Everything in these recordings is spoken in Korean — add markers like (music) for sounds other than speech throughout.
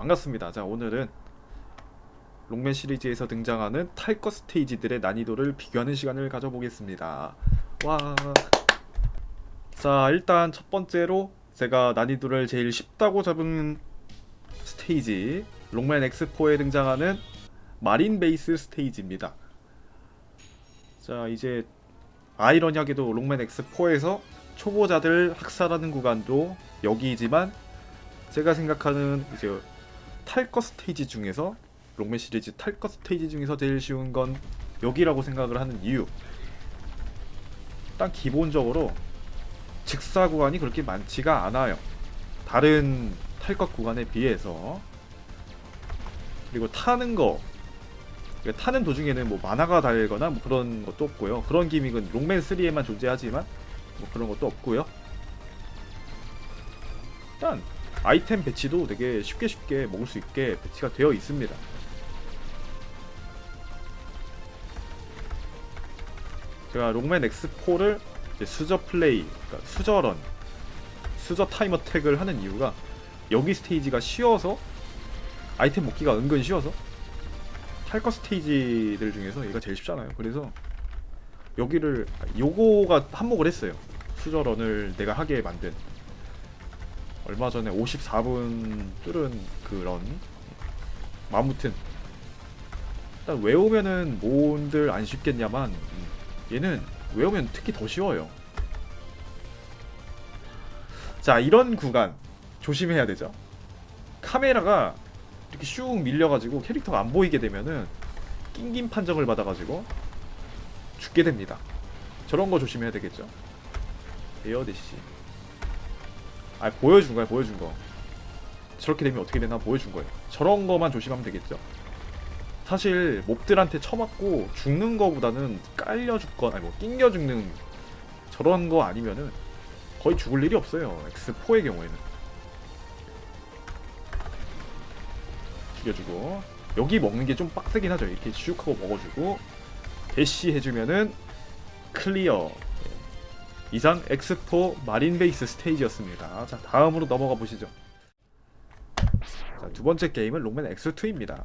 반갑습니다. 자 오늘은 롱맨 시리즈에서 등장하는 탈것 스테이지들의 난이도를 비교하는 시간을 가져보겠습니다. 와. 자 일단 첫 번째로 제가 난이도를 제일 쉽다고 잡은 스테이지 롱맨 X4에 등장하는 마린 베이스 스테이지입니다. 자 이제 아이러니하게도 롱맨 X4에서 초보자들 학살하는 구간도 여기이지만 제가 생각하는 이제 탈 것 스테이지 중에서 롱맨 시리즈 탈 것 스테이지 중에서 제일 쉬운 건 여기라고 생각을 하는 이유. 일단 기본적으로 직사 구간이 그렇게 많지가 않아요. 다른 탈 것 구간에 비해서 그리고 타는 거 그러니까 타는 도중에는 뭐 만화가 달거나 뭐 그런 것도 없고요. 그런 기믹은 롱맨 3에만 존재하지만 뭐 그런 것도 없고요. 일단 아이템 배치도 되게 쉽게 쉽게 먹을 수 있게 배치가 되어 있습니다. 제가 롱맨 X4를 이제 수저 플레이, 그러니까 수저런, 수저 타임 어택을 하는 이유가 여기 스테이지가 쉬워서 아이템 먹기가 은근 쉬워서 탈것 스테이지들 중에서 얘가 제일 쉽잖아요. 그래서 여기를 요거가 한몫을 했어요. 수저런을 내가 하게 만든 얼마 전에 54분 뚫은 그런 아무튼 일단 외우면은 뭔들 안 쉽겠냐만 음, 얘는 외우면 특히 더 쉬워요. 자 이런 구간 조심해야 되죠. 카메라가 이렇게 슉 밀려가지고 캐릭터가 안 보이게 되면은 낑긴 판정을 받아가지고 죽게 됩니다. 저런 거 조심해야 되겠죠. 에어대시. 아 보여준 거야 보여준 거. 저렇게 되면 어떻게 되나 보여준 거예요. 저런 거만 조심하면 되겠죠. 사실 몹들한테 쳐맞고 죽는 거보다는 깔려 죽거나 아니 뭐 낑겨 죽는 저런 거 아니면은 거의 죽을 일이 없어요. X4의 경우에는 죽여주고 여기 먹는 게 좀 빡세긴 하죠. 이렇게 슉 하고 먹어주고 대시 해주면은 클리어 이상 X4 마린 베이스 스테이지였습니다. 자 다음으로 넘어가 보시죠. 자, 두 번째 게임은 롱맨 X2입니다.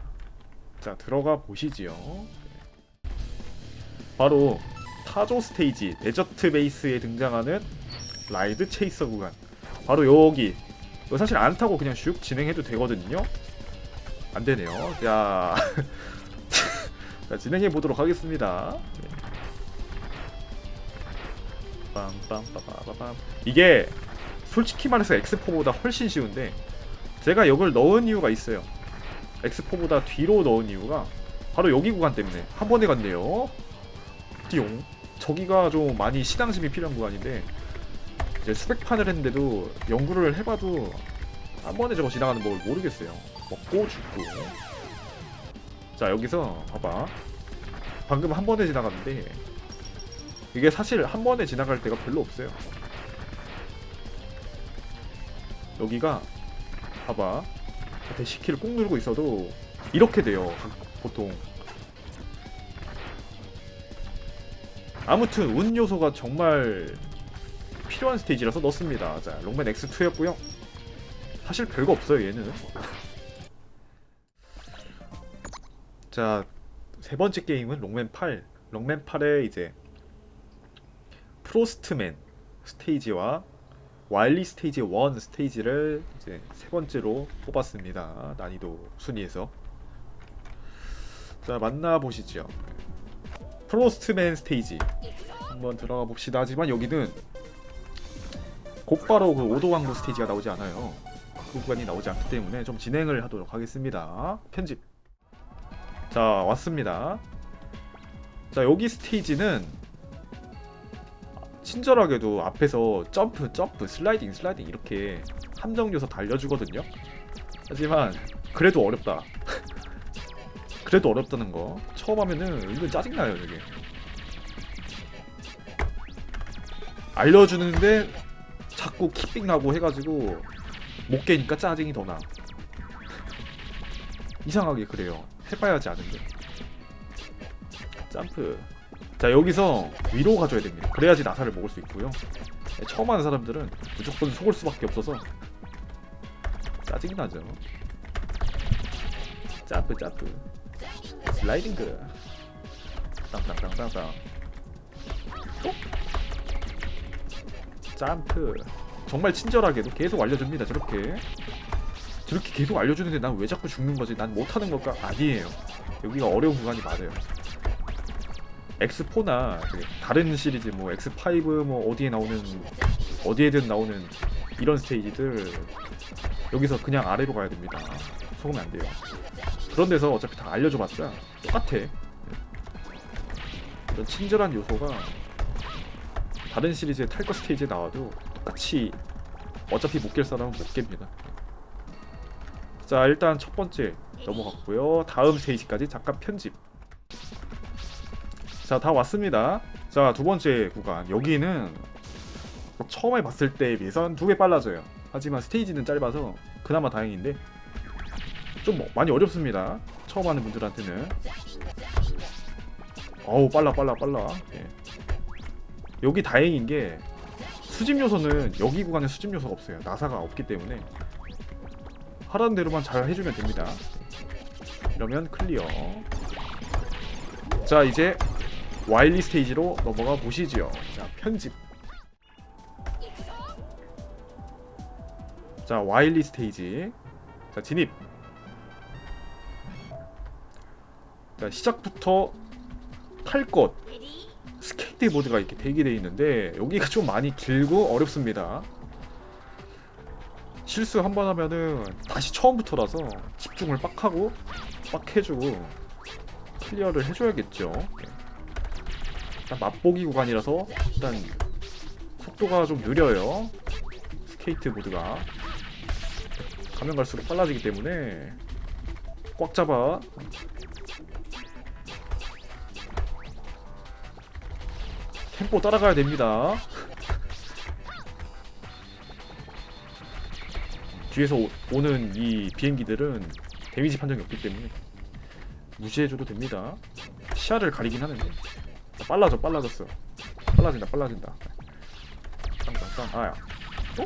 자 들어가 보시지요. 바로 타조 스테이지 데저트 베이스에 등장하는 라이드 체이서 구간. 바로 여기. 이거 사실 안 타고 그냥 슉 진행해도 되거든요. 안 되네요. 자, (laughs) 자 진행해 보도록 하겠습니다. 네. 빰빰빠바바밤. 이게 솔직히 말해서 X4보다 훨씬 쉬운데 제가 이걸 넣은 이유가 있어요. X4보다 뒤로 넣은 이유가 바로 여기 구간 때문에 한 번에 갔네요. 띠용. 저기가 좀 많이 시당심이 필요한 구간인데 이제 수백 판을 했는데도 연구를 해봐도 한 번에 저거 지나가는 걸 모르겠어요. 먹고 죽고. 자 여기서 봐봐. 방금 한 번에 지나갔는데 이게 사실 한 번에 지나갈 때가 별로 없어요. 여기가 봐봐. 대시키를 꾹 누르고 있어도 이렇게 돼요. 보통. 아무튼 운 요소가 정말 필요한 스테이지라서 넣습니다. 자, 롱맨 X2였고요. 사실 별거 없어요, 얘는. 자, 세 번째 게임은 롱맨 8. 롱맨 8의 이제 프로스트맨 스테이지와 와일리 스테이지 1 스테이지를 이제 세 번째로 뽑았습니다. 난이도 순위에서. 자, 만나 보시죠. 프로스트맨 스테이지 한번 들어가 봅시다. 하지만 여기는 곧바로 그 오도왕구 스테이지가 나오지 않아요. 그 구간이 나오지 않기 때문에 좀 진행을 하도록 하겠습니다. 편집. 자 왔습니다. 자 여기 스테이지는 친절하게도 앞에서 점프, 점프, 슬라이딩, 슬라이딩 이렇게 함정 요소 달려주거든요. 하지만 그래도 어렵다. (laughs) 그래도 어렵다는 거 처음 하면은 은근 짜증나요 되게. 알려주는데 자꾸 킥빅 나고 해가지고 못 깨니까 짜증이 더 나. (laughs) 이상하게 그래요. 해봐야지 아는데. 점프. 자 여기서 위로 가줘야 됩니다. 그래야지 나사를 먹을 수 있고요. 네, 처음 하는 사람들은 무조건 속을 수밖에 없어서 짜증이 나죠. 점프 점프. 슬라이딩그 땅땅땅땅땅. 또 점프. 정말 친절하게도 계속 알려줍니다 저렇게. 저렇게 계속 알려주는데 난 왜 자꾸 죽는 거지? 난 못하는 걸까 아니에요. 여기가 어려운 구간이 맞아요 X4나 다른 시리즈 뭐 X5 뭐 어디에 나오는 어디에든 나오는 이런 스테이지들 여기서 그냥 아래로 가야 됩니다. 속으면 안 돼요. 그런 데서 어차피 다 알려줘봤자 똑같아. 이런 친절한 요소가 다른 시리즈의 탈거 스테이지에 나와도 똑같이 어차피 못 깰 사람은 못 깹니다. 자 일단 첫 번째 넘어갔고요. 다음 스테이지까지 잠깐 편집. 자 다 왔습니다. 자 두 번째 구간 여기는 처음에 봤을 때에 비해서는 두배 빨라져요. 하지만 스테이지는 짧아서 그나마 다행인데 좀 뭐- 많이 어렵습니다. 처음 하는 분들한테는 어우 빨라 빨라 빨라. 예. 여기 다행인 게 수집 요소는 여기 구간에 수집 요소가 없어요. 나사가 없기 때문에 하라는 대로만 잘 해주면 됩니다. 이러면 클리어. 자 이제 와일리 스테이지로 넘어가 보시죠. 자 편집. 자 와일리 스테이지. 자 진입. 자 시작부터 탈 것. 스케이트보드가 이렇게 대기되어 있는데 여기가 좀 많이 길고 어렵습니다. 실수 한 번 하면은 다시 처음부터라서 집중을 빡 하고 빡 해주고 클리어를 해줘야겠죠. 일단 맛보기 구간이라서 일단 속도가 좀 느려요. 스케이트보드가 가면 갈수록 빨라지기 때문에 꽉 잡아. 템포 따라가야 됩니다. (laughs) 뒤에서 오, 오는 이 비행기들은 데미지 판정이 없기 때문에 무시해줘도 됩니다. 시야를 가리긴 하는데 빨라져 빨라졌어. 빨라진다 빨라진다. 땅땅땅 아야. 어?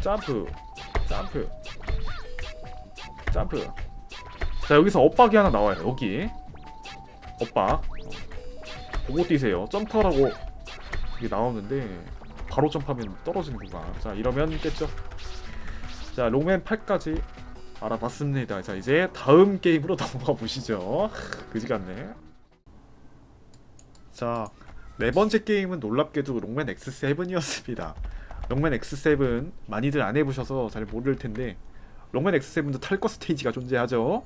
점프 점프 점프. 자 여기서 엇박이 하나 나와요. 여기 엇박. 보고 뛰세요. 점프하라고 이게 나오는데 바로 점프하면 떨어지는 구간. 자 이러면 깼죠. 자 롱맨 8까지 알아봤습니다. 자 이제 다음 게임으로 (laughs) 넘어가 보시죠. 그지 같네. 자 네 번째 게임은 놀랍게도 롱맨 X7이었습니다. 롱맨 X7 많이들 안 해보셔서 잘 모를 텐데 롱맨 X7도 탈거 스테이지가 존재하죠.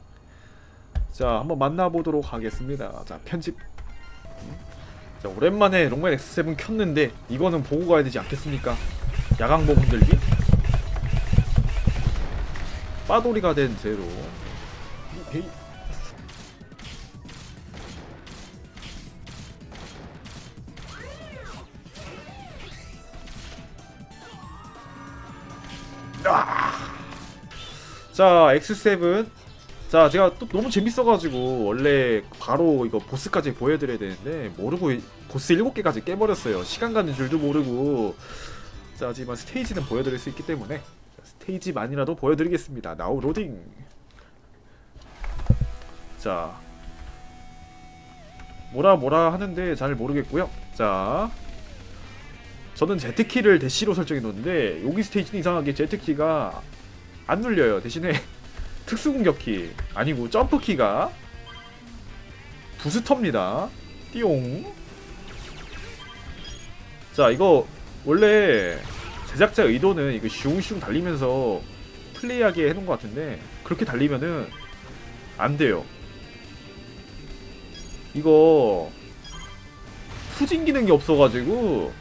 자 한번 만나보도록 하겠습니다. 자 편집. 자 오랜만에 롱맨 X7 켰는데 이거는 보고 가야 되지 않겠습니까? 야광봉 흔들기. 빠돌이가 된 제로. 아! 자 X7 자 제가 또 너무 재밌어가지고 원래 바로 이거 보스까지 보여드려야 되는데 모르고 이- 보스 7개까지 깨버렸어요. 시간 가는 줄도 모르고. 자 하지만 스테이지는 보여드릴 수 있기 때문에. 자, 스테이지만이라도 보여드리겠습니다. 나우 로딩 자. 뭐라 뭐라 하는데 잘 모르겠고요. 자. 저는 Z키를 대시로 설정해 놓는데 여기 스테이지는 이상하게 Z키가 안 눌려요. 대신에 (laughs) 특수 공격키 아니고 점프키가 부스터입니다. 띠용. 자 이거 원래 제작자 의도는 이거 슝슝 달리면서 플레이하게 해놓은 것 같은데 그렇게 달리면은 안 돼요. 이거 후진 기능이 없어가지고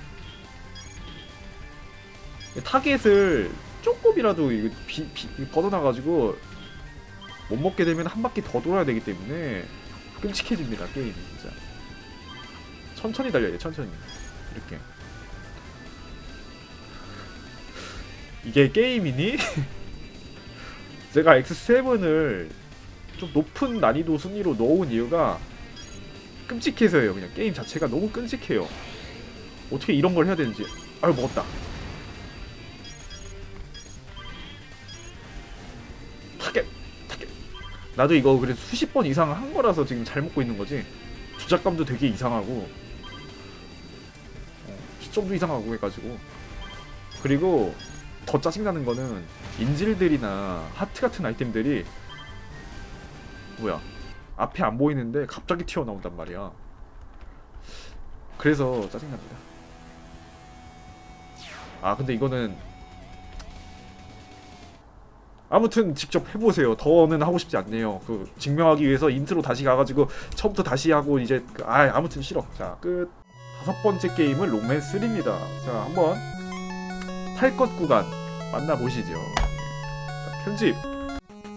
타겟을 조금이라도 이거 비, 비, 벗어나가지고 못 먹게 되면 한 바퀴 더 돌아야 되기 때문에 끔찍해집니다 게임이 진짜. 천천히 달려야 돼 천천히. 이렇게 이게 게임이니? (laughs) 제가 X7을 좀 높은 난이도 순위로 넣어온 이유가 끔찍해서예요. 그냥 게임 자체가 너무 끔찍해요. 어떻게 이런 걸 해야 되는지. 아유 먹었다. 나도 이거 그래도 수십 번 이상 한 거라서 지금 잘 먹고 있는 거지. 주작감도 되게 이상하고 어, 시점도 이상하고 해가지고. 그리고 더 짜증나는 거는 인질들이나 하트 같은 아이템들이 뭐야 앞에 안 보이는데 갑자기 튀어나온단 말이야 그래서 짜증납니다 아 근데 이거는 아무튼 직접 해보세요. 더는 하고 싶지 않네요. 그 증명하기 위해서 인트로 다시 가가지고 처음부터 다시 하고 이제 그- 아 아무튼 싫어. 자 끝. 다섯 번째 게임은 롱맨 3입니다. 자 한번 탈것 구간 만나보시죠. 자, 편집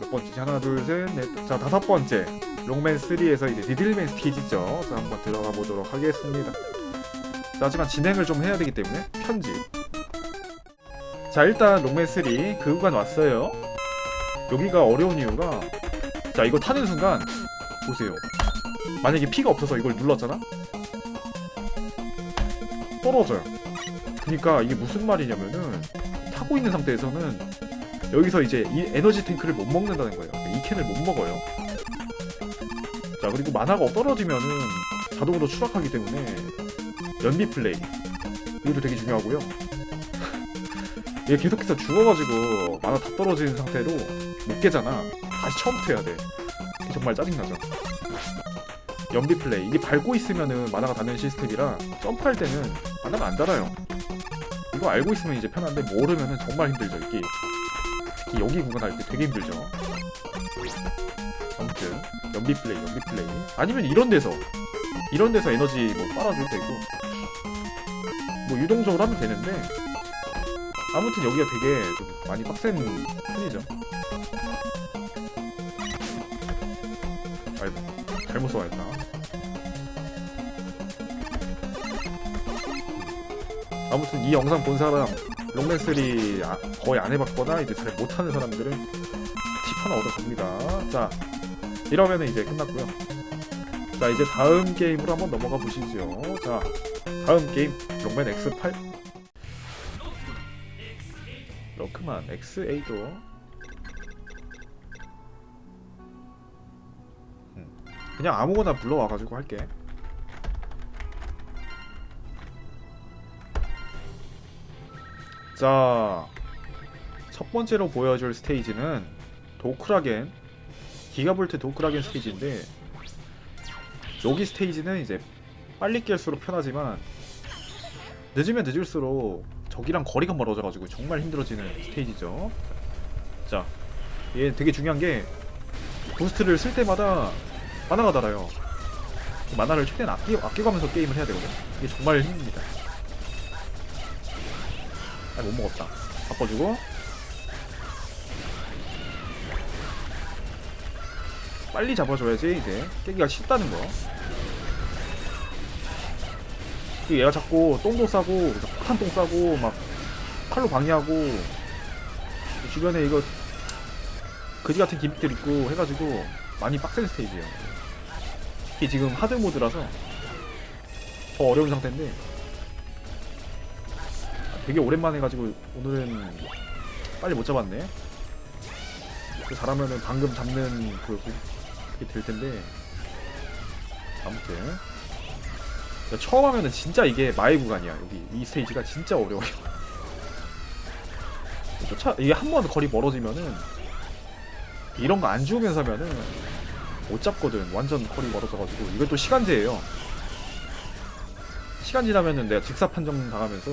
몇 번째? 하나 둘 셋 넷. 자 다섯 번째 롱맨 3에서 이제 니들맨 스테이지죠. 자 한번 들어가 보도록 하겠습니다. 자, 하지만 진행을 좀 해야 되기 때문에 편집. 자 일단 롱맨 3 그 구간 왔어요. 여기가 어려운 이유가 자 이거 타는 순간 보세요 만약에 피가 없어서 이걸 눌렀잖아 떨어져요 그러니까 이게 무슨 말이냐면은 타고 있는 상태에서는 여기서 이제 이 에너지 탱크를 못 먹는다는 거예요 이 캔을 못 먹어요 자 그리고 만화가 떨어지면은 자동으로 추락하기 때문에 연비 플레이 이것도 되게 중요하고요 (laughs) 얘 계속해서 죽어가지고 만화 다 떨어지는 상태로 못 깨잖아. 다시 처음부터 해야 돼. 정말 짜증나죠. 연비 플레이 이게 밟고 있으면은 만화가 닿는 시스템이라 점프할 때는 만화가 안 닿아요. 이거 알고 있으면 이제 편한데 모르면은 정말 힘들죠 이게. 특히 여기 구간 할때 되게 힘들죠. 아무튼 연비 플레이, 연비 플레이. 아니면 이런 데서 이런 데서 에너지 뭐 빨아줄 때고 뭐 유동적으로 하면 되는데 아무튼 여기가 되게 좀 많이 빡센 편이죠. 아이고 잘못 써야겠다. 아무튼 이 영상 본 사람 롱맨3 아, 거의 안 해봤거나 이제 잘 못하는 사람들은 팁 하나 얻어갑니다. 자 이러면은 이제 끝났고요. 자 이제 다음 게임으로 한번 넘어가 보시죠. 자 다음 게임 롱맨 X8 러크만 X8도 그냥 아무거나 불러와가지고 할게. 자, 첫 번째로 보여줄 스테이지는 도크라겐 기가볼트 도크라겐 스테이지인데 여기 스테이지는 이제 빨리 깰수록 편하지만 늦으면 늦을수록 적이랑 거리가 멀어져가지고 정말 힘들어지는 스테이지죠. 자, 얘 되게 중요한 게 부스트를 쓸 때마다 만화가 달아요. 만화를 최대한 아끼, 아껴가면서 게임을 해야 되거든. 이게 정말 힘듭니다. 아, 못 먹었다. 바꿔주고. 빨리 잡아줘야지, 이제. 깨기가 쉽다는 거. 그 얘가 자꾸 똥도 싸고, 폭탄 똥 싸고, 막, 칼로 방해하고, 주변에 이거, 그지 같은 기믹들 있고 해가지고, 많이 빡센 스테이지예요. 특히 지금 하드 모드라서 더 어려운 상태인데 아, 되게 오랜만에 해가지고 오늘은 빨리 못 잡았네. 그 잘하면은 방금 잡는 그 그게 될 텐데 아무튼 야, 처음 하면은 진짜 이게 마의 구간이야 여기 이 스테이지가 진짜 어려워요. (laughs) 쫓아 이게 한 번 거리 멀어지면은 이런 거안 주우면서 하면은 못 잡거든. 완전 거리 멀어져가지고 이것도 시간제예요. 시간 지나면은 내가 직사 판정 당하면서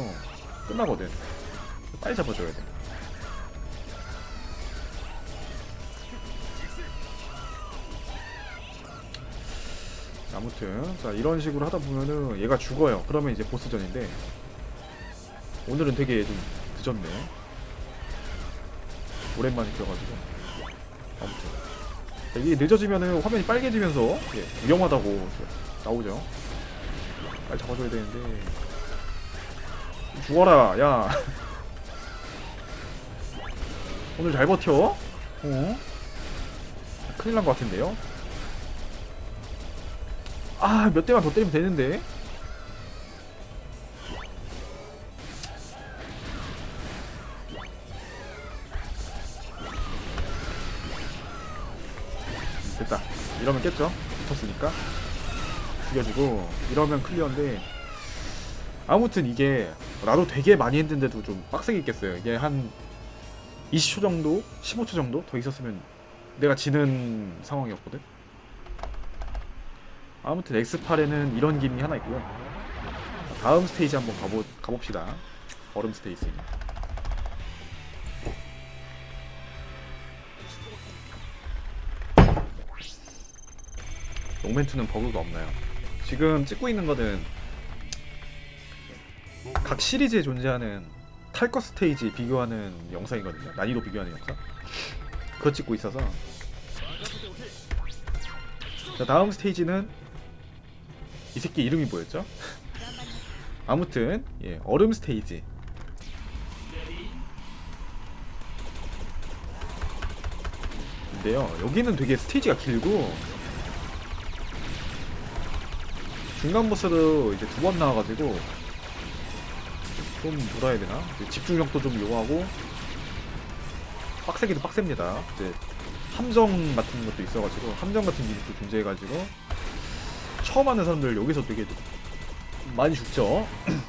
끝나거든. 빨리 잡아줘야 돼. 아무튼 자 이런 식으로 하다 보면은 얘가 죽어요. 그러면 이제 보스전인데 오늘은 되게 좀 늦었네. 오랜만에 껴가지고 아무튼 이게 늦어지면은 화면이 빨개지면서 예, 위험하다고 나오죠. 빨리 잡아줘야 되는데 죽어라, 야. 오늘 잘 버텨? 어? 큰일 난 것 같은데요? 아, 몇 대만 더 때리면 되는데. 이러면 깼죠 붙었으니까 죽여주고 이러면 클리어인데 아무튼 이게 나도 되게 많이 했는데도 좀 빡세게 깼어요. 이게 한 20초 정도 15초 정도 더 있었으면 내가 지는 상황이었거든. 아무튼 X8에는 이런 기능이 하나 있고요. 자, 다음 스테이지 한번 가보, 가봅시다. 얼음 스테이지. 롱맨2는 버그가 없나요? 지금 찍고 있는 거는 각 시리즈에 존재하는 탈것 스테이지 비교하는 영상이거든요. 난이도 비교하는 영상. 그거 찍고 있어서. 자, 다음 스테이지는 이 새끼 이름이 뭐였죠? (laughs) 아무튼 예, 얼음 스테이지. 근데요, 여기는 되게 스테이지가 길고 중간 보스도 이제 두 번 나와가지고 좀 해야 되나 집중력도 좀 요하고 빡세기도 빡셉니다. 이제 함정 같은 것도 있어가지고 함정 같은 기믹도 존재해가지고 처음 하는 사람들 여기서 되게 많이 죽죠. (clears throat)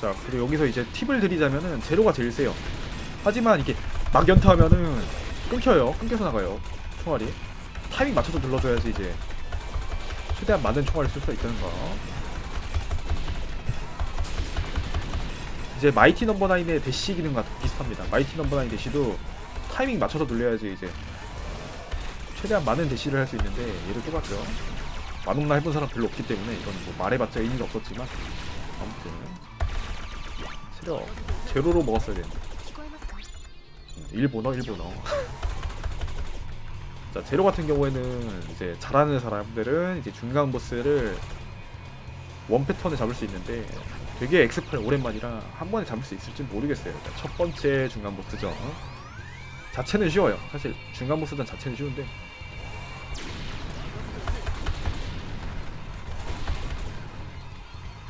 자 그리고 여기서 이제 팁을 드리자면은 제로가 제일 세요. 하지만 이게 막 연타하면은 끊겨요. 끊겨서 나가요. 총알이 타이밍 맞춰서 눌러줘야지 이제 최대한 많은 총알을 쓸 수 있다는 거. 이제 마이티 넘버 나인의 대시 기능과 비슷합니다. 마이티 넘버 나인 대시도 타이밍 맞춰서 돌려야지 이제 최대한 많은 대시를 할 수 있는데 얘를 뽑았죠. 마농나 해본 사람 별로 없기 때문에 이건 뭐 말해봤자 의미가 없었지만 아무튼 체력 제로로 먹었어야 되는데. 일본어 일본어 자 제로 같은 경우에는 이제 잘하는 사람들은 이제 중간 보스를 원 패턴에 잡을 수 있는데 되게 X8 오랜만이라 한 번에 잡을 수 있을지 모르겠어요. 자, 첫 번째 중간 보스전 자체는 쉬워요. 사실 중간 보스전 자체는 쉬운데.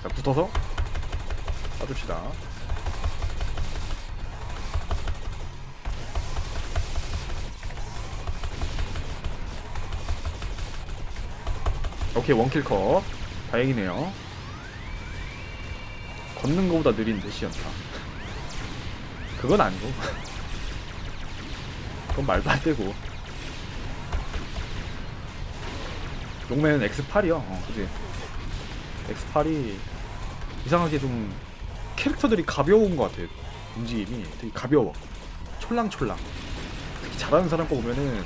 자 붙어서 쏴줍시다 오케이 원킬 컷. 다행이네요. 걷는 거보다 느린 대시연타 그건 아니고. (laughs) 그건 말도 안 되고. 용맨 X8이요 어, 그지? X8이 이상하게 좀 캐릭터들이 가벼운 것 같아요 움직임이. 되게 가벼워. 촐랑촐랑. 특히 잘하는 사람 거 보면은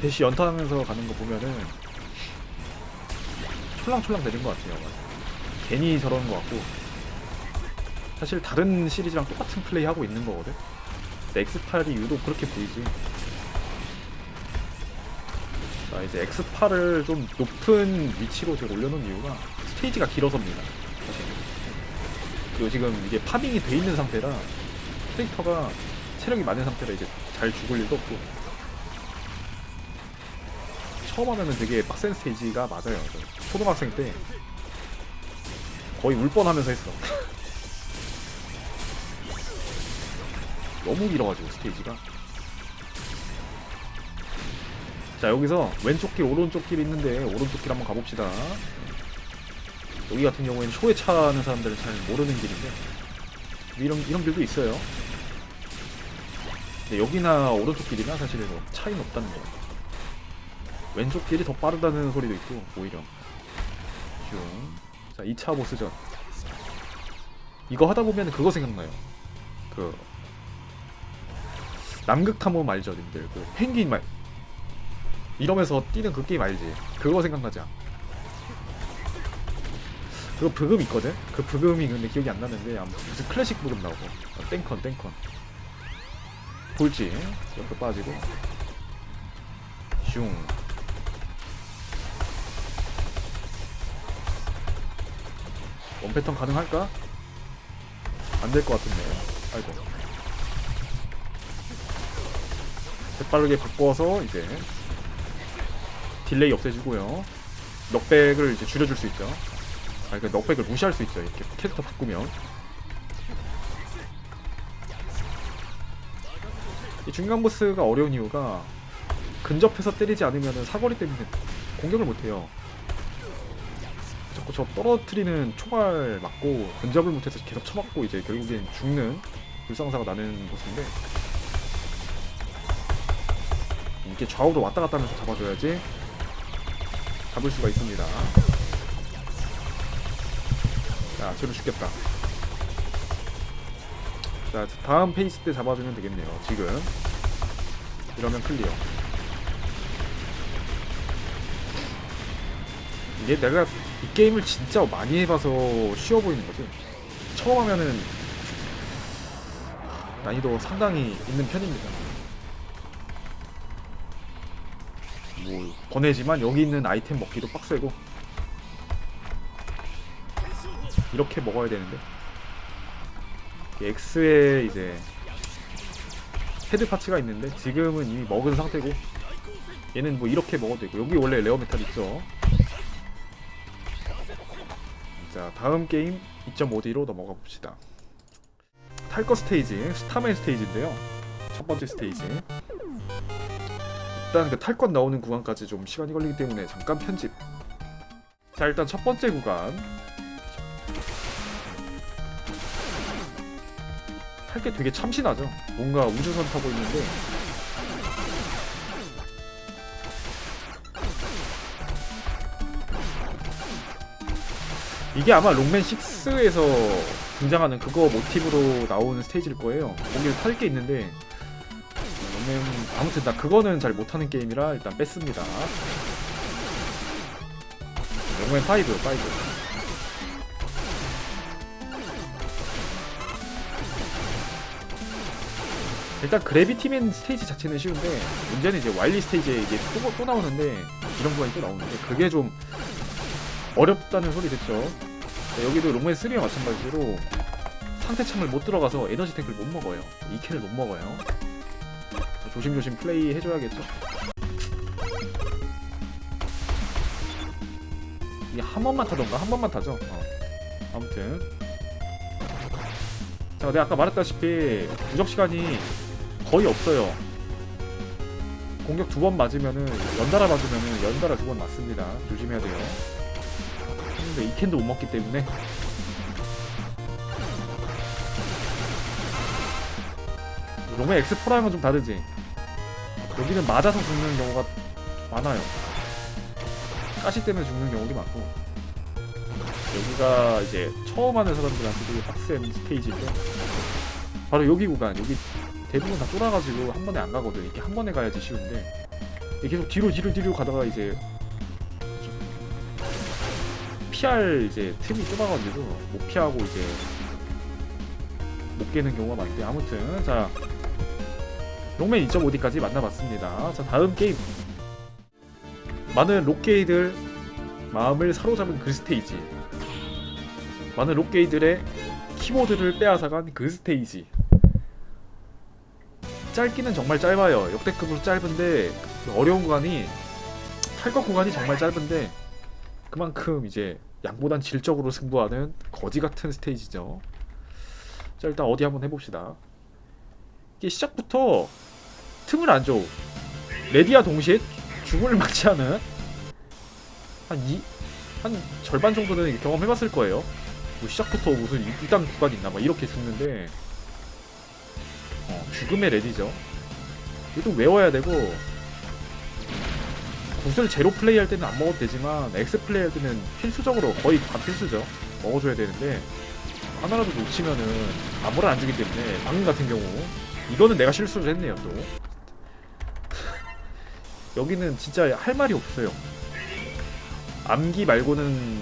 대시 연타하면서 가는 거 보면은 촐랑촐랑 되는 것 같아요. 괜히 저러는 것 같고 사실 다른 시리즈랑 똑같은 플레이 하고 있는 거거든. 근데 X8이 유독 그렇게 보이지. 자 이제 X8을 좀 높은 위치로 제가 올려놓은 이유가 스테이지가 길어서입니다. 사실. 그리고 지금 이게 파밍이 돼 있는 상태라 캐릭터가 체력이 많은 상태라 이제 잘 죽을 일도 없고 처음 하면은 되게 빡센 스테이지가 맞아요. 저 초등학생 때 거의 울 뻔하면서 했어. (laughs) 너무 길어가지고 스테이지가. 자 여기서 왼쪽 길 오른쪽 길 있는데 오른쪽 길 한번 가봅시다. 여기 같은 경우에는 초에 차는 사람들은 잘 모르는 길인데 이런 이런 길도 있어요. 근데 여기나 오른쪽 길이나 사실 뭐 차이는 없다는 거. 왼쪽 길이 더 빠르다는 소리도 있고 오히려. 슝. 자 2차 보스전. 이거 하다 보면 그거 생각나요. 그 남극 탐험 알죠 님들 그 펭귄 말. 이러면서 뛰는 그 게임 알지? 그거 생각나지 않아? 그거 브금 있거든? 그 브금이 근데 기억이 안 나는데 아무튼 무슨 클래식 브금 나오고. 어, 땡컨 땡컨. 볼지 옆에 빠지고. 슝 원패턴 가능할까? 안 될 것 같은데. 아이고. 재빠르게 바꿔서 이제 딜레이 없애주고요. 넉백을 이제 줄여줄 수 있죠. 아, 그 넉백을 무시할 수 있죠. 이렇게 캐릭터 바꾸면. 이 중간 보스가 어려운 이유가 근접해서 때리지 않으면 사거리 때문에 공격을 못해요. 자꾸 저 떨어뜨리는 총알 맞고 근접을 못해서 계속 쳐맞고 이제 결국엔 죽는 불상사가 나는 보스인데 이렇게 좌우로 왔다 갔다 하면서 잡아줘야지 잡을 수가 있습니다. 자, 쟤로 죽겠다. 자, 다음 페이스 때 잡아주면 되겠네요. 지금 이러면 클리어. 이게 내가 이 게임을 진짜 많이 해봐서 쉬워 보이는 거지. 처음 하면은 난이도 상당히 있는 편입니다. 뭐 번외지만 여기 있는 아이템 먹기도 빡세고 이렇게 먹어야 되는데 X에 이제 헤드 파츠가 있는데 지금은 이미 먹은 상태고 얘는 뭐 이렇게 먹어도 되고 여기 원래 레어 메탈 있죠 자 다음 게임 2.5D로 넘어가 봅시다. 탈거 스테이지 스타맨 스테이지인데요. 첫 번째 스테이지. 일단 그 탈것 나오는 구간까지 좀 시간이 걸리기 때문에 잠깐 편집. 자 일단 첫 번째 구간. 할게 되게 참신하죠? 뭔가 우주선 타고 있는데 이게 아마 롱맨 6에서 등장하는 그거 모티브로 나오는 스테이지일 거예요. 거기를 탈게 있는데 롱맨 아무튼 나 그거는 잘 못하는 게임이라 일단 뺐습니다. 롱맨 5 5 일단 그래비티맨 스테이지 자체는 쉬운데 문제는 이제 와일리 스테이지에 이게 또, 또 나오는데 이런 구간이 또 나오는데 그게 좀 어렵다는 소리 듣죠. 네, 여기도 롱맨 3와 마찬가지로 상태참을 못 들어가서 에너지 탱크를 못 먹어요. 2캔을 못 먹어요. 조심조심 플레이 해줘야겠죠? 이게 한 번만 타던가? 한 번만 타죠? 어. 아무튼. 자 내가 아까 말했다시피 부적 시간이 거의 없어요. 공격 두 번 맞으면은 연달아 맞으면은 연달아 두 번 맞습니다. 조심해야 돼요 근데 이 캔도 못 먹기 때문에. 롱의 엑스포라면 좀 다르지? 여기는 맞아서 죽는 경우가 많아요. 가시 때문에 죽는 경우도 많고. 여기가 이제 처음 하는 사람들한테 되게 빡센 스테이지인데. 바로 여기 구간 여기 대부분 다 쫄아가지고 한 번에 안 가거든. 이렇게 한 번에 가야지 쉬운데. 계속 뒤로 뒤로 뒤로 가다가 이제 피할 이제 틈이 좁아가지고 못 피하고 이제 못 깨는 경우가 많대 아무튼 자 롱맨 2.5D까지 만나봤습니다. 자 다음 게임. 많은 록게이들 마음을 사로잡은 그 스테이지. 많은 록게이들의 키보드를 빼앗아간 그 스테이지. 짧기는 정말 짧아요. 역대급으로 짧은데 그 어려운 구간이 탈것 구간이 정말 짧은데 그만큼 이제 양보단 질적으로 승부하는 거지 같은 스테이지죠 자 일단 어디 한번 해봅시다 이게 시작부터 틈을 안 줘. 레디와 동시에 죽음을 (laughs) 않은 한 이, 한 절반 정도는 경험해봤을 거예요. 뭐 시작부터 무슨 이단 구간 있나 막 이렇게 죽는데 어, 죽음의 레디죠. 이것도 외워야 되고 구슬 제로 플레이 할 때는 안 먹어도 되지만 X 플레이 할 때는 필수적으로 거의 다 필수죠. 먹어줘야 되는데 하나라도 놓치면은 아무런 안 주기 때문에 방금 같은 경우 이거는 내가 실수를 했네요 또. (laughs) 여기는 진짜 할 말이 없어요. 암기 말고는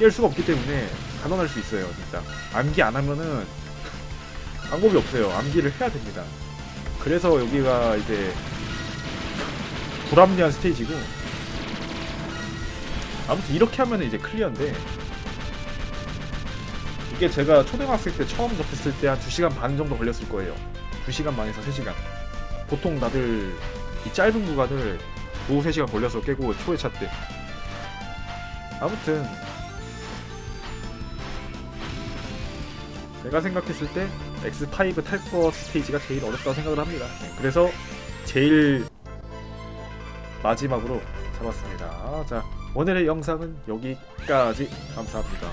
깰 수가 없기 때문에 가난할 수 있어요 진짜. 암기 안 하면은 (laughs) 방법이 없어요. 암기를 해야 됩니다. 그래서 여기가 이제 불합리한 스테이지고. 아무튼 이렇게 하면 이제 클리어인데. 이게 제가 초등학생 때 처음 접했을 때 한 2시간 반 정도 걸렸을 거예요. 2시간 반에서 3시간. 보통 다들 이 짧은 구간을 오후 3시간 걸려서 깨고 초회차 때 아무튼. 제가 생각했을 때 X5 탈 거 스테이지가 제일 어렵다고 생각을 합니다. 네, 그래서 제일 마지막으로 잡았습니다. 자, 오늘의 영상은 여기까지 감사합니다.